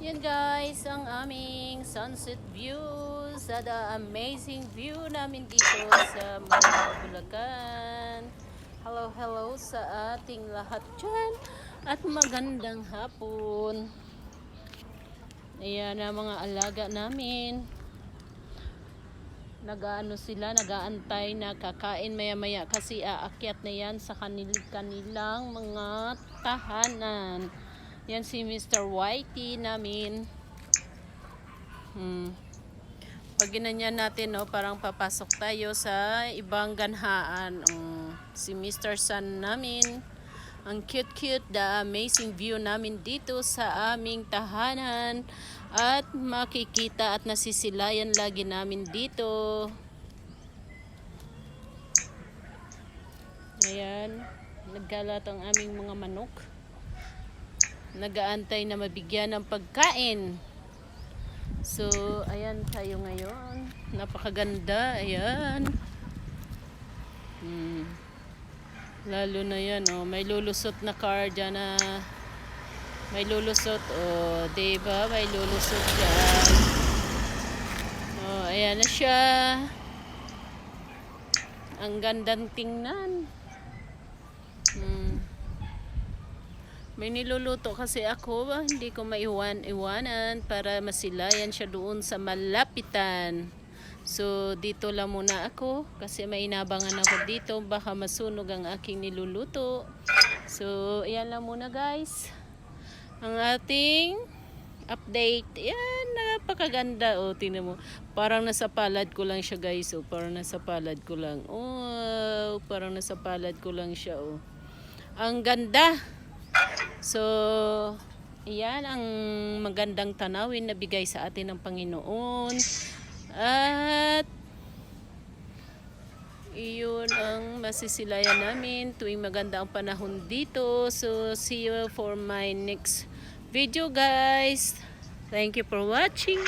Ayan guys, ang aming sunset view sa the amazing view namin dito sa mga Bulacan. Hello, hello sa ating lahat dyan at magandang hapon. Ayan ang mga alaga namin. Nagaano sila, nagaantay na kakain maya-maya kasi aakyat na yan sa kanil kanilang mga tahanan. Yan si Mr. Whitey namin. Hmm. Pag ginanyan natin, no, parang papasok tayo sa ibang ganhaan. Um, si Mr. Sun namin. Ang cute-cute, the amazing view namin dito sa aming tahanan. At makikita at nasisilayan lagi namin dito. Ayan. Nagkalat ang aming mga manok nagaantay na mabigyan ng pagkain. So, ayan tayo ngayon. Napakaganda. Ayan. Hmm. Lalo na yan, oh. May lulusot na car dyan na may lulusot. Oh, diba? May lulusot dyan. Oh, ayan na siya. Ang gandang tingnan. Hmm. May niluluto kasi ako, hindi ko maiwan-iwanan para masilayan siya doon sa malapitan. So, dito lang muna ako kasi may inabangan ako dito. Baka masunog ang aking niluluto. So, ayan lang muna guys. Ang ating update. Yan, napakaganda. O, tingnan mo. Parang nasa palad ko lang siya guys. O, parang nasa palad ko lang. Oh, parang nasa palad ko lang siya. Oh. Ang ganda. So, iyan ang magandang tanawin na bigay sa atin ng Panginoon. At iyon ang masisilayan namin tuwing maganda ang panahon dito. So, see you for my next video guys. Thank you for watching.